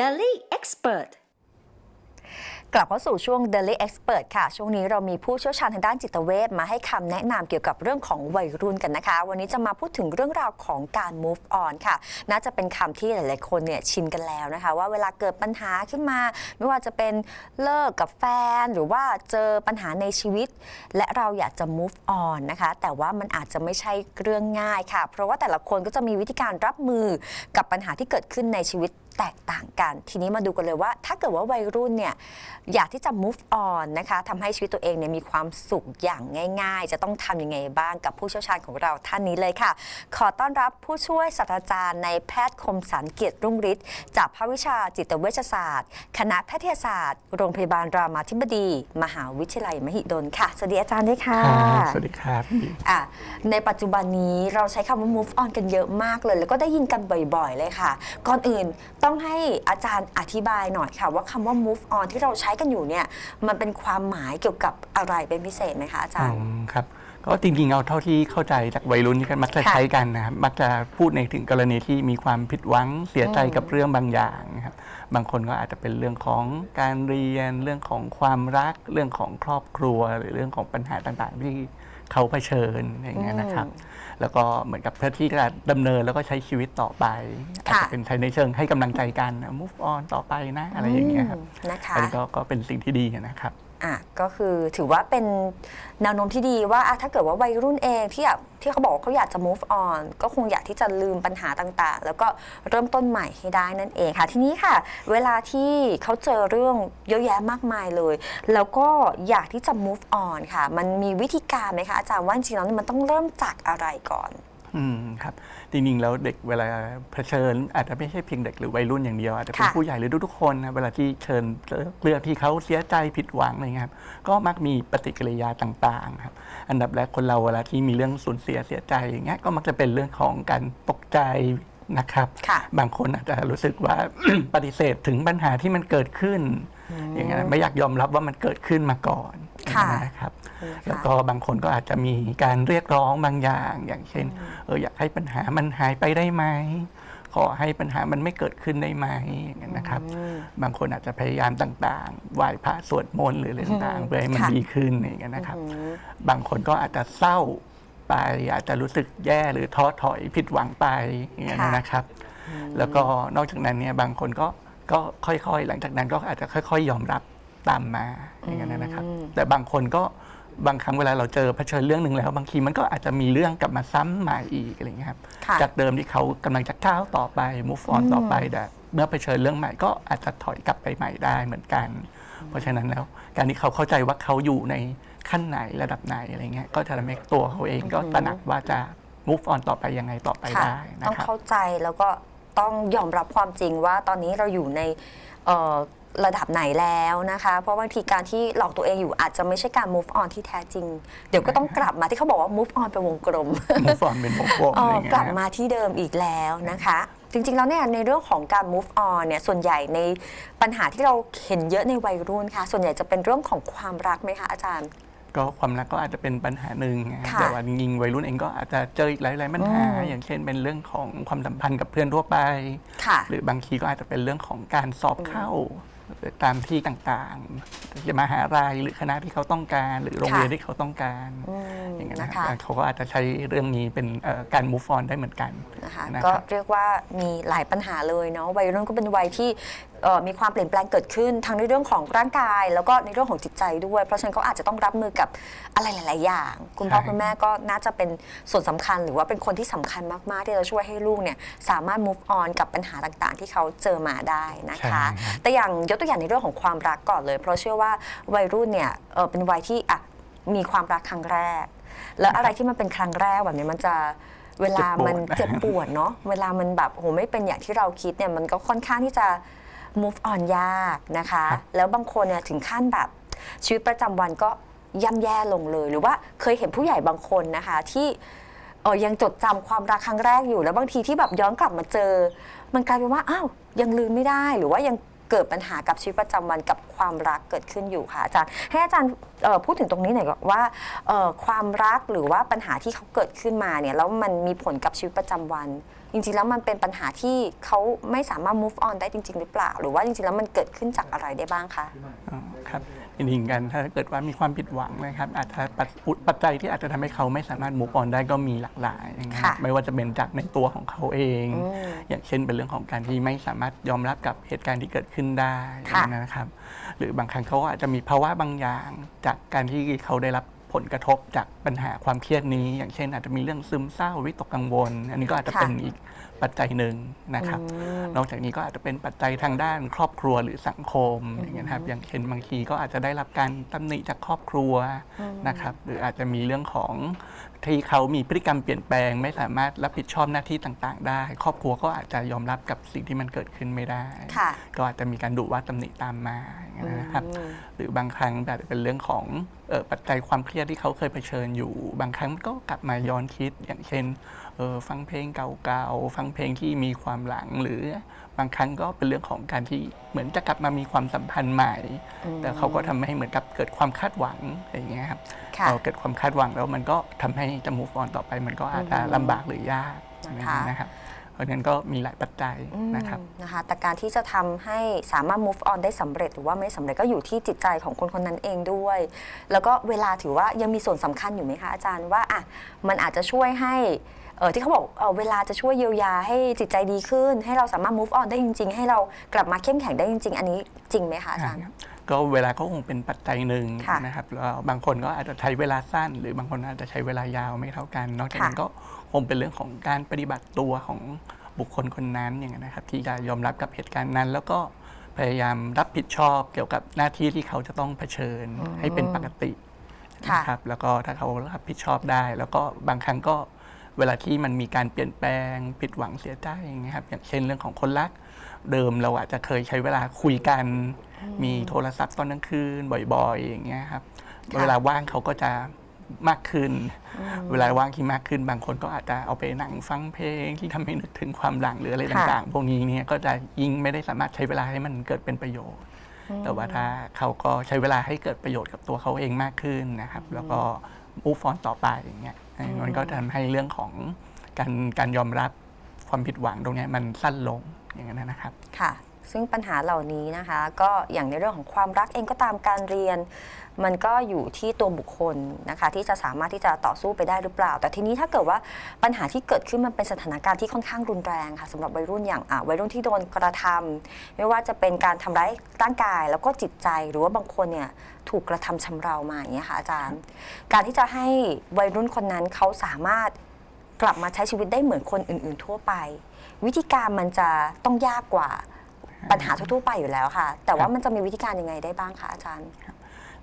Daily Expert กลับเข้าสู่ช่วง Daily Expert ค่ะ ช่วงนี้เรามีผู้เชี่ยวชาญทางด้านจิตเวชมาให้คำแนะนำเกี่ยวกับเรื่องของวัยรุ่นกันนะคะ วันนี้จะมาพูดถึงเรื่องราวของการ move on ค่ะ น่าจะเป็นคำที่หลาย ๆ คนเนี่ยชินกันแล้วนะคะ ว่าเวลาเกิดปัญหาขึ้นมา ไม่ว่าจะเป็นเลิกกับแฟน หรือว่าเจอปัญหาในชีวิต และเราอยากจะ move on นะคะ แต่ว่ามันอาจจะไม่ใช่เรื่องง่ายค่ะ เพราะว่าแต่ละคนก็จะมีวิธีการรับมือกับปัญหาที่เกิดขึ้นในชีวิต แตกต่างกัน ทีนี้มาดูกันเลยว่า ถ้าเกิดว่าวัยรุ่นเนี่ยอยากที่จะ move on นะคะทำให้ชีวิตตัวเองเนี่ยมีความสุขอย่างง่าย ๆ จะต้องทำยังไงบ้างกับผู้เชี่ยวชาญของเราท่านนี้เลยค่ะ ขอต้อนรับผู้ช่วยศาสตราจารย์ในแพทย์คมสันเกียรติรุ่งฤทธิ์จากภาควิชาจิตเวชศาสตร์ คณะแพทยศาสตร์ โรงพยาบาลรามาธิบดี มหาวิทยาลัยมหิดลค่ะสวัสดีอาจารย์ด้วยค่ะครับสวัสดีครับอะในปัจจุบันนี้เราใช้คำว่า move on กันเยอะมากเลย แล้วก็ได้ยินกันบ่อยๆเลยค่ะ ก่อนอื่นต้ององให้อาจารย์อธิบายหน่อยค่ะ ว่าคำว่า move on ที่เราใช้กันอยู่เนี่ย มันเป็นความหมายเกี่ยวกับอะไรเป็นพิเศษไหมคะอาจารย์ อืมครับก็จริงๆเอาเท่าที่เข้าใจจากวัยรุ่นที่กันมักจะค่ะใช้กันนะครับมักจะพูดในถึงกรณีที่มีความผิดหวังเสียใจอืม กับเรื่องบางอย่างนะครับบางคนก็อาจจะเป็นเรื่องของการเรียนเรื่องของความรัก เรื่องของครอบครัว หรือเรื่องของปัญหาต่างๆ ที่ เขาเผชิญอย่างเงี้ยนะครับ แล้วก็เหมือนกับเพื่อที่จะดำเนินแล้วก็ใช้ชีวิตต่อไปอาจจะเป็นใช้ในเชิงให้กำลังใจกันนะ move on ต่อไปนะอะไรอย่างเงี้ยครับอืมนะคะอันนี้ก็ก็เป็นสิ่งที่ดีนะครับ อะก็คือถือว่าเป็นแนวโน้มที่ดีว่าอะถ้าเกิดว่าวัยรุ่นเองที่แบบที่เขาบอกว่าเขาอยากจะ move on ก็คงอยากที่จะลืมปัญหาต่างๆ แล้วก็เริ่มต้นใหม่ให้ได้นั่นเองค่ะ ทีนี้ค่ะ เวลาที่เขาเจอเรื่องเยอะแยะมากมายเลย แล้วก็อยากที่จะ move on ค่ะ มันมีวิธีการไหมคะอาจารย์ว่าจริงๆแล้วมันต้องเริ่มจากอะไรก่อน อืมครับจริงๆแล้วเด็กเวลาเผชิญ อาจจะไม่ใช่เพียงเด็กหรือวัยรุ่นอย่างเดียวอาจจะเป็นค่ะผู้ใหญ่หรือทุกๆคนนะเวลาที่เชิญเรื่องที่เขาเสียใจผิดหวังอะไรเงี้ยครับก็มักมีปฏิกิริยาต่างๆครับอันดับแรกคนเราเวลาที่มีเรื่องสูญเสียเสียใจอย่างเงี้ยก็มักจะเป็นเรื่องของการตกใจนะครับค่ะบางคนอาจจะรู้สึกว่าปฏิเสธถึงปัญหาที่มันเกิดขึ้น อย่างเงี้ยไม่อยากยอมรับว่ามันเกิดขึ้นมาก่อนค่ะ นะครับนะคะแล้วก็บางคนก็อาจจะมีการเรียกร้องบางอย่าง อย่างเช่นเอออยากให้ปัญหามันหายไปได้ไหมขอให้ปัญหามันไม่เกิดขึ้นได้ไหมอย่างนั้นนะครับ บางคนอาจจะพยายามต่างๆไหว้พระสวดมนต์หรืออะไรต่างๆเพื่อให้มันค่ะดีขึ้นอย่างนี้ยนะครับ บางคนก็อาจจะเศร้าไป อาจจะรู้สึกแย่หรือท้อถอยผิดหวังไปอย่างนี้ยค่ะนะครับ แล้วก็นอกจากนั้นเนี่ยบางคนก็ก็ค่อยๆ หลังจากนั้นก็อาจจะค่อย ๆ ยอมรับ ตามมาอย่างนั้นนะครับ แต่บางคนก็บางครั้งเวลาเราเจอเผชิญเรื่องหนึ่งแล้ว บางทีมันก็อาจจะมีเรื่องกลับมาซ้ำใหม่อีกอะไรอย่างเงี้ยครับค่ะจากเดิมที่เขากำลังจะก้าวต่อไป move on ต่อไปแต่เมื่อเผชิญเรื่องใหม่ก็อาจจะถอยกลับไปใหม่ได้เหมือนกัน เพราะฉะนั้นแล้วการที่เขาเข้าใจว่าเขาอยู่ในขั้นไหนระดับไหนอะไรเงี้ยก็จะทำให้ตัวเขาเองก็ตระหนักว่าจะ move on ต่อไปยังไงต่อไปค่ะได้นะต้องครับเข้าใจแล้วก็ต้องยอมรับความจริงว่าตอนนี้เราอยู่ในเอ่อ ระดับไหนแล้วนะคะ เพราะบางทีการที่หลอกตัวเองอยู่อาจจะไม่ใช่การ move on ที่แท้จริง เดี๋ยวก็ต้องกลับมาที่เขาบอกว่า move on เป็นวงกลม move on เป็นวงกลมเออะไรอเงี้ยกลับครับมาที่เดิมอีกแล้วนะคะ จริงๆ แล้วเนี่ยในเรื่องของการ move on เนี่ยส่วนใหญ่ในปัญหาที่เราเห็นเยอะในวัยรุ่นค่ะ ส่วนใหญ่จะเป็นเรื่องของความรักไหมคะอาจารย์ก็ความรักก็อาจจะเป็นปัญหาหนึ่งนะค่ะแต่ว่าจริงๆวัยรุ่นเองก็อาจจะเจออีกหลายๆปัญหาอืมอย่างเช่นเป็นเรื่องของความสัมพันธ์กับเพื่อนทั่วไปค่ะหรือบางทีก็อาจจะเป็นเรื่องของการสอบเข้าหรือ ตามที่ต่างๆ จะมหาลัยหรือคณะที่เขาต้องการ หรือโรงเรียนที่เขาต้องการอืมอย่างเงี้ยนะนะครัคะบเขาก็อาจจะใช้เรื่องนี้เป็นเอ่อการ move on ได้เหมือนกันนะคะนะก็ครับเรียกว่ามีหลายปัญหาเลยเนาะวัยรุ่นก็เป็นวัยที่เอ่อ มีความเปลี่ยนแปลงเกิดขึ้นทั้งในเรื่องของร่างกาย แล้วก็ในเรื่องของจิตใจด้วย เพราะฉะนั้นเขาอาจจะต้องรับมือกับอะไรหลาย ๆ อย่าง คุณพ่อใช่คุณแม่ก็น่าจะเป็นส่วนสำคัญ หรือว่าเป็นคนที่สำคัญมาก ๆ ที่จะช่วยให้ลูกเนี่ยสามารถ move on กับปัญหาต่าง ๆ ที่เขาเจอมาได้นะคะใช่ครับแต่อย่างยกตัวอย่างในเรื่องของความรักก่อนเลย เพราะเชื่อว่าวัยรุ่นเนี่ยเอ่อเป็นวัยที่อะมีความรักครั้งแรก แล้วอะไรที่มันเป็นครั้งแรกแบบนี้มันจะเวลามันเจ็บปวดเนาะเวลามันแบบโหไม่เป็นอย่างที่เราคิดเนี่ยมันก็ค่อนข้างที่จะ move on ยากนะคะครับแล้วบางคนเนี่ยถึงขั้นแบบชีวิตประจำวันก็ย่ำแย่ลงเลย หรือว่าเคยเห็นผู้ใหญ่บางคนนะคะที่เออยังจดจำความรักครั้งแรกอยู่แล้วบางทีที่แบบย้อนกลับมาเจอ มันกลายเป็นว่าอ้าวยังลืมไม่ได้หรือว่ายัง เกิดปัญหากับชีวิตประจำวันกับความรักเกิดขึ้นอยู่ค่ะอาจารย์ให้อาจารย์เอ่อพูดถึงตรงนี้หน่อยว่าเอ่อความรักหรือว่าปัญหาที่เขาเกิดขึ้นมาเนี่ยแล้วมันมีผลกับชีวิตประจำวัน จริงๆแล้วมันเป็นปัญหาที่เขาไม่สามารถ move on ได้จริง ๆ หรือเปล่า หรือว่าจริงๆแล้วมันเกิดขึ้นจากอะไรได้บ้างคะ อ๋อครับ จริงๆกัน ถ้าเกิดว่ามีความผิดหวังนะครับอาจจะปัจอุปัจจัยที่อาจจะทำให้เขาไม่สามารถ move on ได้ก็มีหลากหลายอย่างเงี้ยค่ะไม่ว่าจะเป็นจากในตัวของเขาเองอืมอย่างเช่นเป็นเรื่องของการที่ไม่สามารถยอมรับกับเหตุการณ์ที่เกิดขึ้นได้อค่ะย่างนั้นนะครับ หรือบางครั้งเขาก็อาจจะมีภาวะบางอย่าง จากการที่เขาได้รับ ผลกระทบจากปัญหาความเครียดนี้ อย่างเช่น อาจจะมีเรื่องซึมเศร้าวิตกกังวล อันนี้ก็อาจจะเป็นอีกปัจจัยหนึ่งนะครับ นอกจากนี้ก็อาจจะเป็นปัจจัยทางด้านครอบครัวหรือสังคมอย่างเงี้ยนะครับอย่างเช่นบางทีก็อาจจะได้รับการตำหนิจากครอบครัวนะครับ หรืออาจจะมีเรื่องของ ที่เขามีพฤติกรรมเปลี่ยนแปลง ไม่สามารถรับผิดชอบหน้าที่ต่างๆ ได้ ครอบครัวก็อาจจะยอมรับกับสิ่งที่มันเกิดขึ้นไม่ได้ ค่ะ ก็อาจจะมีการดุว่าตำหนิตามมาอย่างเงี้ยนะครับ อืม หรือบางครั้งอาจจะเป็นเรื่องของเออปัจจัยความเครียดที่เขาเคยเผชิญอยู่ บางครั้งมันก็กลับมาย้อนคิดอย่างเช่นเออฟังเพลงเก่าๆ ฟังเพลงที่มีความหลังหรือบางครั้งก็เป็นเรื่องของการที่เหมือนจะกลับมามีความสัมพันธ์ใหม่ แต่เขาก็ทำให้เหมือนกับเกิดความคาดหวังอะไรอย่างเงี้ยครับค่ะพอเกิดความคาดหวังแล้วมันก็ทำให้จะ move on ต่อไป มันก็อาจจะลำบากหรือยากนะคะนะครับเพราะฉะนั้นก็มีหลายปัจจัยนะครับอืมนะคะแต่การที่จะทำให้สามารถ move on ได้สำเร็จหรือว่าไม่สำเร็จก็อยู่ที่จิตใจของคนคนนั้นเองด้วย แล้วก็เวลาถือว่ายังมีส่วนสำคัญอยู่ไหมคะอาจารย์ว่าอะมันอาจจะช่วยให้เออ ที่เขาบอกเออเวลาจะช่วยเยียวยาให้จิตใจดีขึ้น ให้เราสามารถ move on ได้จริง ๆ ให้เรากลับมาเข้มแข็งได้จริง ๆ อันนี้จริงไหมคะอาจารย์ครับก็เวลาก็คงเป็นปัจจัยหนึ่งค่ะนะครับแล้วบางคนก็อาจจะใช้เวลาสั้น หรือบางคนอาจจะใช้เวลายาวไม่เท่ากัน นอกจากนั้นค่ะก็คงเป็นเรื่องของการปฏิบัติตัวของบุคคลคนนั้นอย่างนั้นนะครับ ที่จะยอมรับกับเหตุการณ์นั้น แล้วก็พยายามรับผิดชอบเกี่ยวกับหน้าที่ที่เขาจะต้องเผชิญให้เป็นปกติค่ะนะครับแล้วก็ถ้าเขารับผิดชอบได้ แล้วก็บางครั้งก็ เวลาที่มันมีการเปลี่ยนแปลงผิดหวังเสียใจอย่างเงี้ยครับอย่างเช่นเรื่องของคนรักเดิมเราอาจจะเคยใช้เวลาคุยกัน มีโทรศัพท์ตอนกลางคืนบ่อยๆ อย่างเงี้ยครับค่ะเวลาว่างเขาก็จะมากขึ้น เวลาว่างที่มากขึ้นบางคนก็อาจจะเอาไปหนังฟังเพลงที่ทำให้นึกถึงความหลังหรืออะไรค่ะต่างๆ พวกนี้เนี่ยก็จะยิ่งไม่ได้สามารถใช้เวลาให้มันเกิดเป็นประโยชน์ แต่ว่าถ้าเขาก็ใช้เวลาให้เกิดประโยชน์กับตัวเขาเองมากขึ้นนะครับ แล้วก็มูฟอนต่อไปอย่างเงี้ย มันก็จะทำให้เรื่องของการการยอมรับความผิดหวังตรงเนี้ยมันสั้นลงอย่างนั้นนะครับ ค่ะ ซึ่งปัญหาเหล่านี้นะคะ ก็อย่างในเรื่องของความรักเองก็ตามการเรียน มันก็อยู่ที่ตัวบุคคลนะคะ ที่จะสามารถที่จะต่อสู้ไปได้หรือเปล่า แต่ทีนี้ถ้าเกิดว่าปัญหาที่เกิดขึ้นมันเป็นสถานการณ์ที่ค่อนข้างรุนแรงค่ะสำหรับวัยรุ่นอย่างวัยรุ่นที่โดนกระทำไม่ว่าจะเป็นการทำร้ายร่างกายแล้วก็จิตใจหรือว่าบางคนเนี่ยถูกกระทำชำเรามาอย่างเงี้ค่ะอาจารย์ การที่จะให้วัยรุ่นคนนั้นเขาสามารถกลับมาใช้ชีวิตได้เหมือนคนอื่น ๆ ทั่วไป วิธีการมันจะต้องยากกว่า ปัญหาทั่วๆไปอยู่แล้วค่ะ แต่ว่ามันจะมีวิธีการยังไงได้บ้างคะอาจารย์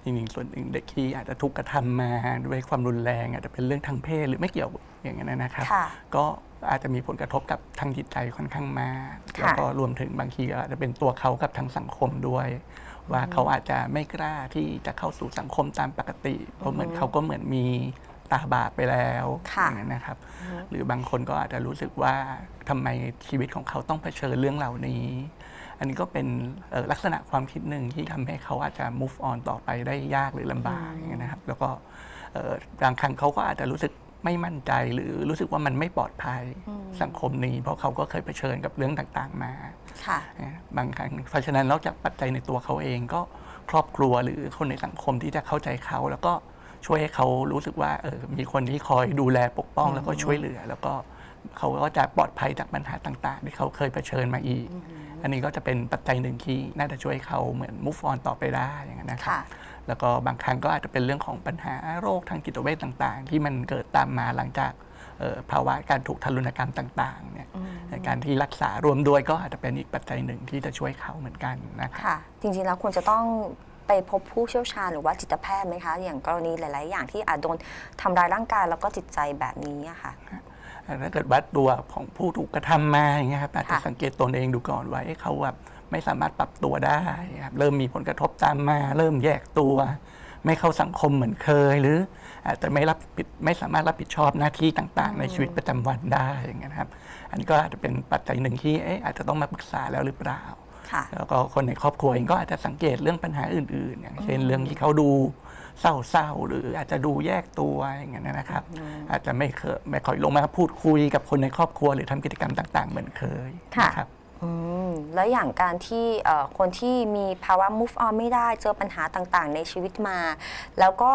จริงๆส่วนหนึ่งเด็กที่อาจจะถูกกระทำมาด้วยความรุนแรง อาจจะเป็นเรื่องทางเพศหรือไม่เกี่ยวอย่างนั้นนะครับ ค่ะ ก็อาจจะมีผลกระทบกับทางจิตใจค่อนข้างมากค่ะ แล้วก็รวมถึงบางทีก็อาจจะเป็นตัวเขากับทางสังคมด้วย ว่าเขาอาจจะไม่กล้าที่จะเข้าสู่สังคมตามปกติเพราะเหมือนเขาก็เหมือนมีตาบาปไปแล้วค่ะอย่างนั้นนะครับ หรือบางคนก็อาจจะรู้สึกว่าทำไมชีวิตของเขาต้องเผชิญเรื่องเหล่านี้ อันนี้ก็เป็นเอ่อลักษณะความคิดหนึ่งที่ทำให้เขาอาจจะ move on ต่อไปได้ยากหรือลำบากอย่างเงี้ยนะครับ แล้วก็เอ่อบางครั้งเขาก็อาจจะรู้สึกไม่มั่นใจหรือรู้สึกว่ามันไม่ปลอดภัยสังคมนี้ เพราะเขาก็เคยเผชิญกับเรื่องต่างๆมาค่ะนะบางครั้งเพราะฉะนั้นนอกจากปัจจัยในตัวเขาเองก็ครอบครัวหรือคนในสังคมที่จะเข้าใจเขาแล้วก็ช่วยให้เขารู้สึกว่าเออมีคนที่คอยดูแลปกป้องแล้วก็ช่วยเหลือ แล้วก็เขาก็จะปลอดภัยจากปัญหาต่าง ๆ ที่เขาเคยเผชิญมาอีก อันนี้ก็จะเป็นปัจจัยหนึ่งที่น่าจะช่วยเขาเหมือน move on ต่อไปได้อย่างนั้นนะครับค่ะแล้วก็บางครั้งก็อาจจะเป็นเรื่องของปัญหาโรคทางจิตเวชต่างๆ ที่มันเกิดตามมาหลังจากเอ่อภาวะการถูกทารุณกรรมต่างๆเนี่ยในการที่รักษารวมด้วยก็อาจจะเป็นอีกปัจจัยหนึ่งที่จะช่วยเขาเหมือนกันนะครับค่ะจริงๆแล้วควรจะต้องไปพบผู้เชี่ยวชาญหรือว่าจิตแพทย์ไหมคะ อย่างกรณีหลาย ๆ อย่างที่อาจโดนทำร้ายร่างกายแล้วก็จิตใจแบบนี้อะค่ะ ถ้าเกิดวัดตัวของผู้ถูกกระทำมาอย่างเงี้ยครับอาจจะค่ะสังเกตตนเองดูก่อนว่าเอ๊ะเขาแบบไม่สามารถปรับตัวได้ครับเริ่มมีผลกระทบตามมา เริ่มแยกตัว ไม่เข้าสังคมเหมือนเคย หรืออาจจะไม่รับผิดไม่สามารถรับผิดชอบหน้าที่ต่าง ๆ ในชีวิตประจำวันได้อย่างเงี้ยนะครับ อันนี้ก็อาจจะเป็นปัจจัยหนึ่งที่เอ๊ะอาจจะต้องมาปรึกษาแล้วหรือเปล่าค่ะแล้วก็คนในครอบครัวเองก็อาจจะสังเกตเรื่องปัญหาอื่น ๆ อย่างเช่นเรื่องที่เขาดู เศร้าๆหรืออาจจะดูแยกตัวอย่างเงี้ยนะครับ อาจจะไม่เคยไม่ค่อยลงมาพูดคุยกับคนในครอบครัวหรือทำกิจกรรมต่าง ๆ เหมือนเคยค่ะนะครับอืมแล้วอย่างการที่เอ่อคนที่มีภาวะ move on ไม่ได้เจอปัญหาต่างๆ ในชีวิตมา แล้วก็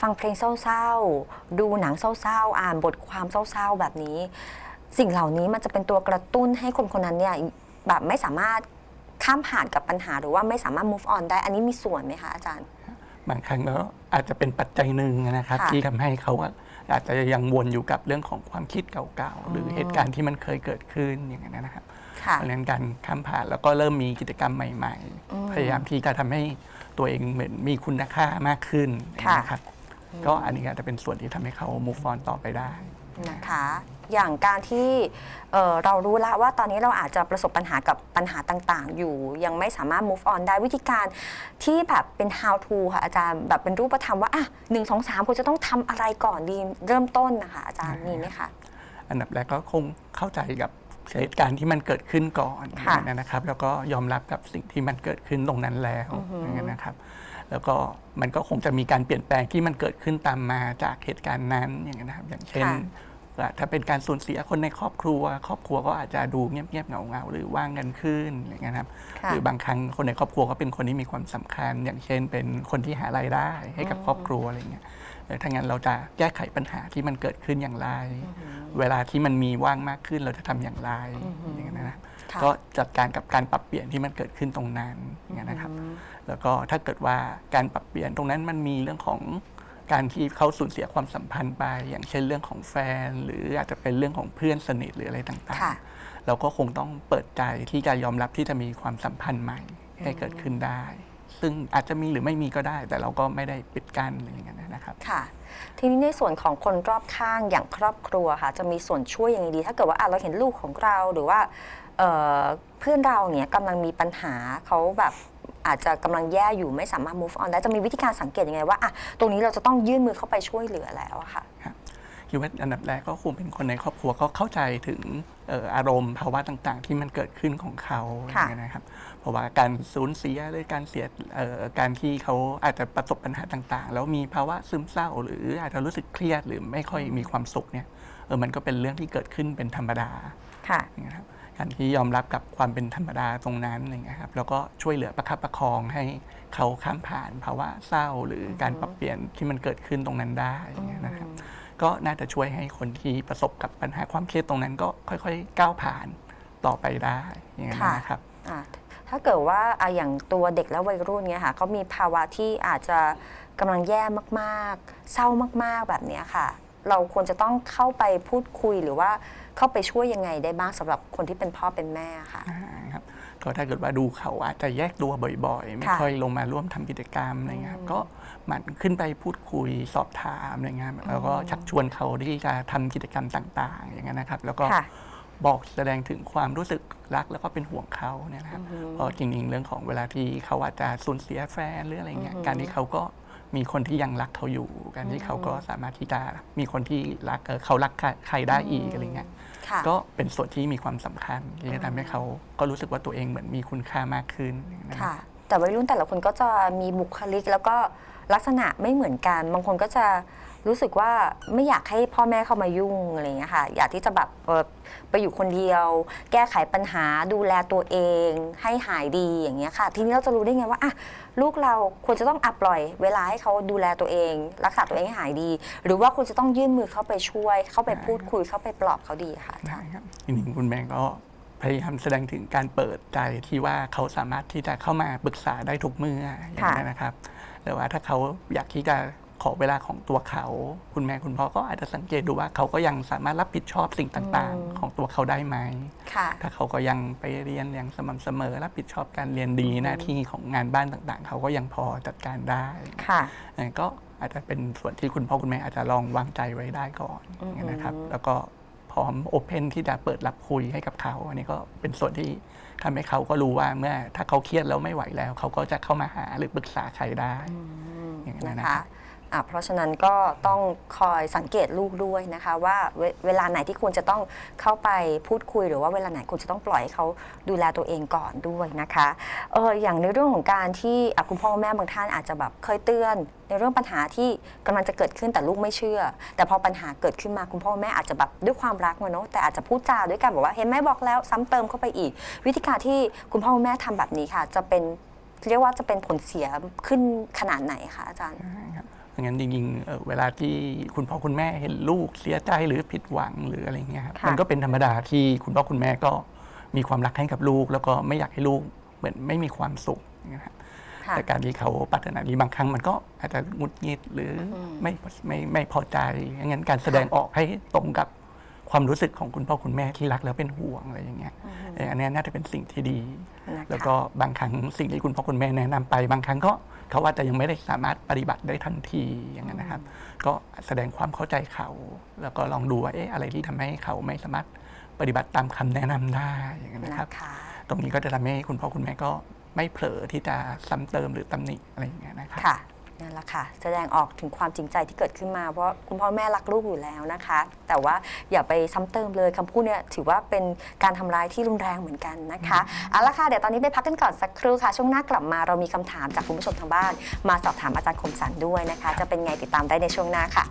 ฟังเพลงเศร้าๆ ดูหนังเศร้าๆ อ่านบทความเศร้าๆ แบบนี้ สิ่งเหล่านี้มันจะเป็นตัวกระตุ้นให้คนคนนั้นเนี่ยแบบไม่สามารถข้ามผ่านกับปัญหาหรือว่าไม่สามารถ move on ได้ อันนี้มีส่วนไหมคะอาจารย์ บางครั้งก็อาจจะเป็นปัจจัยหนึ่งนะครับค่ะที่ทำให้เขาอะอาจจะยังวนอยู่กับเรื่องของความคิดเก่าๆ หรือเหตุการณ์ที่มันเคยเกิดขึ้นอย่างนั้นนะครับค่ะเพราะฉะนั้นการข้ามผ่านแล้วก็เริ่มมีกิจกรรมใหม่ ๆ พยายามที่จะทำให้ตัวเองเหมือนมีคุณค่ามากขึ้นค่ะนะครับก็อันนี้อาจจะเป็นส่วนที่ทำให้เขา move on ต่อไปได้นะคะ อย่างการที่เอ่อเรารู้แล้วว่าตอนนี้เราอาจจะประสบปัญหากับปัญหาต่างๆ อยู่ ยังไม่สามารถ move on ได้วิธีการที่แบบเป็น how to ค่ะอาจารย์แบบเป็นรูปธรรมว่าอะหนึ่งสองสามควรจะต้องทำอะไรก่อนดีเริ่มต้นนะคะอาจารย์มีไหมคะ อันดับแรกก็คงเข้าใจกับเหตุการณ์ที่มันเกิดขึ้นก่อนค่ะ นะครับ แล้วก็ยอมรับกับสิ่งที่มันเกิดขึ้นตรงนั้นแล้วอย่างนั้นนะครับ แล้วก็มันก็คงจะมีการเปลี่ยนแปลงที่มันเกิดขึ้นตามมาจากเหตุการณ์นั้นอย่างนั้นนะครับ อย่างเช่นอะ ถ้าเป็นการสูญเสียคนในครอบครัว ครอบครัวก็อาจจะดูเงียบๆเหงาๆหรือว่างกันขึ้นอย่างนั้นครับค่ะหรือบางครั้งคนในครอบครัวก็เป็นคนที่มีความสำคัญ อย่างเช่น เป็นคนที่หารายได้ให้กับครอบครัวอะไรเงี้ยเออถ้างั้นเราจะแก้ไขปัญหาที่มันเกิดขึ้นอย่างไร เวลาที่มันมีว่างมากขึ้นเราจะทำอย่างไรอย่างนั้นนะค่ะก็จัดการกับการปรับเปลี่ยนที่มันเกิดขึ้นตรงนั้นอย่างนั้นนะครับ แล้วก็ถ้าเกิดว่าการปรับเปลี่ยนตรงนั้นมันมีเรื่องของ การที่เขาสูญเสียความสัมพันธ์ไป อย่างเช่นเรื่องของแฟน หรืออาจจะเป็นเรื่องของเพื่อนสนิทหรืออะไรต่างค่ะ ๆ เราก็คงต้องเปิดใจที่จะยอมรับที่จะมีความสัมพันธ์ใหม่ให้เกิดขึ้นได้ ซึ่งอาจจะมีหรือไม่มีก็ได้ แต่เราก็ไม่ได้ปิดกั้นอะไรอย่างนั้นนะครับ ค่ะ ทีนี้ในส่วนของคนรอบข้างอย่างครอบครัวค่ะ จะมีส่วนช่วยยังไงดี ถ้าเกิดว่าอะเราเห็นลูกของเราหรือว่า เอ่อเพื่อนเราเนี่ยกำลังมีปัญหาเขาแบบอาจจะกำลังแย่อยู่ไม่สามารถ move on ได้จะมีวิธีการสังเกตยังไงว่าอะตรงนี้เราจะต้องยื่นมือเข้าไปช่วยเหลือแล้วอะค่ะ คิดว่าอันดับแรกก็คงเป็นคนในครอบครัวก็เข้าใจถึงเอ่ออารมณ์ภาวะต่างๆ ที่มันเกิดขึ้นของเขาอค่ะ ย่างเงี้ยนะครับ เพราะว่าการสูญเสียหรือการเสียเอ่อการที่เขาอาจจะประสบปัญหาต่างๆ แล้วมีภาวะซึมเศร้า หรืออาจจะรู้สึกเครียดหรือไม่ค่อยมีความสุขเนี่ยเออมันก็เป็นเรื่องที่เกิดขึ้นเป็นธรรมดาค่ะ อย่างเงี้ยครับ การที่ยอมรับกับความเป็นธรรมดาตรงนั้นอะไรเงี้ยครับแล้วก็ช่วยเหลือประคับประคองให้เขาข้ามผ่านภาวะเศร้าหรือการปรับเปลี่ยนที่มันเกิดขึ้นตรงนั้นได้อย่างเงี้ยนะครับ ก็น่าจะช่วยให้คนที่ประสบกับปัญหาความเครียดตรงนั้น ก็ค่อยๆ ก้าวผ่านต่อไปได้อย่างนั้นค่ะนะครับอะถ้าเกิดว่าอะอย่างตัวเด็กและวัยรุ่นเนี่ยค่ะเขามีภาวะที่อาจจะกำลังแย่มากๆ เศร้ามากๆแบบเนี้ยค่ะ เราควรจะต้องเข้าไปพูดคุยหรือว่า เข้าไปช่วยยังไงได้บ้างสำหรับคนที่เป็นพ่อเป็นแม่ค่ะครับก็ถ้าเกิดว่าดูเขาอาจจะแยกตัวบ่อยๆ ไม่ค่ะค่อยลงมาร่วมทำกิจกรรมอะไรเงี้ยครับก็หมันขึ้นไปพูดคุยสอบถามอะไรเงี้ยแล้วก็ชักชวนเขาที่จะทำกิจกรรมต่างๆ อย่างนั้นนะครับ แล้วก็ค่ะบอกแสดงถึงความรู้สึกรักแล้วก็เป็นห่วงเขาเนี่ยนะครับเพราะจริงๆเรื่องของเวลาที่เขาอาจจะสูญเสียแฟนหรืออะไรเงี้ยการที่เขาก็ มีคนที่ยังรักเขาอยู่การที่เขาก็สามารถที่จะมีคนที่รักเอ่อเขารักใครได้อีกอะไรเงี้ยค่ะก็เป็นส่วนที่มีความสำคัญที่จะทำให้เขาก็รู้สึกว่าตัวเองเหมือนมีคุณค่ามากขึ้นนะครับค่ะแต่วัยรุ่นแต่ละคนก็จะมีบุคลิกแล้วก็ลักษณะไม่เหมือนกัน บางคนก็จะ รู้สึกว่าไม่อยากให้พ่อแม่เข้ามายุ่งอะไรอย่างเงี้ยค่ะ อยากที่จะแบบไปอยู่คนเดียว แก้ไขปัญหาดูแลตัวเอง ให้หายดีอย่างเงี้ยค่ะ ทีนี้เราจะรู้ได้ไงว่าอะลูกเราควรจะต้องอัปล่อย เวลาให้เขาดูแลตัวเอง รักษาตัวเองให้หายดี หรือว่าควรจะต้องยื่นมือเข้าไปช่วย เข้าไปพูดคุยเข้าไปปลอบเขาดีค่ะอาจาได้รย์ครับจริงคุณแมงก็พยายามแสดงถึงการเปิดใจที่ว่าเขาสามารถที่จะเข้ามาปรึกษาได้ทุกเมื่ออย่างนี้นะครับ แต่ว่าถ้าเขาอยากที่จะ ขอเวลาของตัวเขา คุณแม่คุณพ่อก็อาจจะสังเกตดูว่าเขาก็ยังสามารถรับผิดชอบสิ่งต่างๆ ของตัวเขาได้ไหมค่ะถ้าเขาก็ยังไปเรียนอย่างสม่ำเสมอ รับผิดชอบการเรียนดีหน้าที่ของงานบ้านต่างๆ เขาก็ยังพอจัดการได้ค่ะอันนั้นก็อาจจะเป็นส่วนที่คุณพ่อคุณแม่อาจจะลองวางใจไว้ได้ก่อนอย่างนั้นนะครับ แล้วก็พร้อมโอเพนที่จะเปิดรับคุยให้กับเขา อันนี้ก็เป็นส่วนที่ทำให้เขาก็รู้ว่าเมื่อ ถ้าเขาเครียดแล้วไม่ไหวแล้ว เขาก็จะเข้ามาหาหรือปรึกษาใครได้อย่างนั้นนะนะคคะรับ อะเพราะฉะนั้นก็ต้องคอยสังเกตลูกด้วยนะคะ ว่าเวเวลาไหนที่ควรจะต้องเข้าไปพูดคุย หรือว่าเวลาไหนควรจะต้องปล่อยให้เขาดูแลตัวเองก่อนด้วยนะคะเอออย่างในเรื่องของการที่อะคุณพ่อคุณแม่บางท่านอาจจะแบบเคยเตือน ในเรื่องปัญหาที่กำลังจะเกิดขึ้นแต่ลูกไม่เชื่อ แต่พอปัญหาเกิดขึ้นมาคุณพ่อคุณแม่อาจจะแบบด้วยความรักมันเนาะแต่อาจจะพูดจาด้วยกันบอกว่าเห็นไหมบอกแล้วซ้ำเติมเข้าไปอีก วิธีการที่คุณพ่อคุณแม่ทำแบบนี้ค่ะ จะเป็นเรียกว่าจะเป็นผลเสียขึ้นขนาดไหนคะอาจารย์ครับ งั้นจริงๆเอ่อเวลาที่คุณพ่อคุณแม่เห็นลูกเสียใจหรือผิดหวังหรืออะไรเงี้ยครับค่ะมันก็เป็นธรรมดาที่คุณพ่อคุณแม่ก็มีความรักให้กับลูก แล้วก็ไม่อยากให้ลูกเหมือนไม่มีความสุขนะครับค่ะแต่การที่เขาปรารถนาดีบางครั้งมันก็อาจจะหงุดหงิดหรืออมไม่ไม่ไม่พอใจงั้นการแสดงออกให้ตรงกับ ความรู้สึกของคุณพ่อคุณแม่ที่รักแล้วเป็นห่วงอะไรอย่างเงี้ยเอ่ออันเนี้ยน่าจะเป็นสิ่งที่ดีนะคะแล้วก็บางครั้งสิ่งที่คุณพ่อคุณแม่แนะนำไป บางครั้งก็เขาอาจจะยังไม่ได้สามารถปฏิบัติได้ทันทีอย่างนั้นนะครับ ก็แสดงความเข้าใจเขา แล้วก็ลองดูว่าเอ๊ะอะไรที่ทำให้เขาไม่สามารถปฏิบัติตามคำแนะนำได้อย่างนั้นนะครับนะคะตรงนี้ก็จะทำให้คุณพ่อคุณแม่ก็ไม่เผลอที่จะซ้ำเติมหรือตำหนิอะไรอย่างเงี้ยนะครับค่ะ นั่นแหละค่ะ แสดงออกถึงความจริงใจที่เกิดขึ้นมา เพราะคุณพ่อแม่รักลูกอยู่แล้วนะคะ แต่ว่าอย่าไปซ้ำเติมเลยคำพูดเนี่ยถือว่าเป็นการทำร้ายที่รุนแรงเหมือนกันนะคะเอาละค่ะเดี๋ยวตอนนี้ไปพักกันก่อนสักครู่ค่ะ ช่วงหน้ากลับมาเรามีคำถามจากคุณผู้ชมทางบ้าน มาสอบถามอาจารย์คมสันด้วยนะคะ จะเป็นไงติดตามได้ในช่วงหน้าค่ะ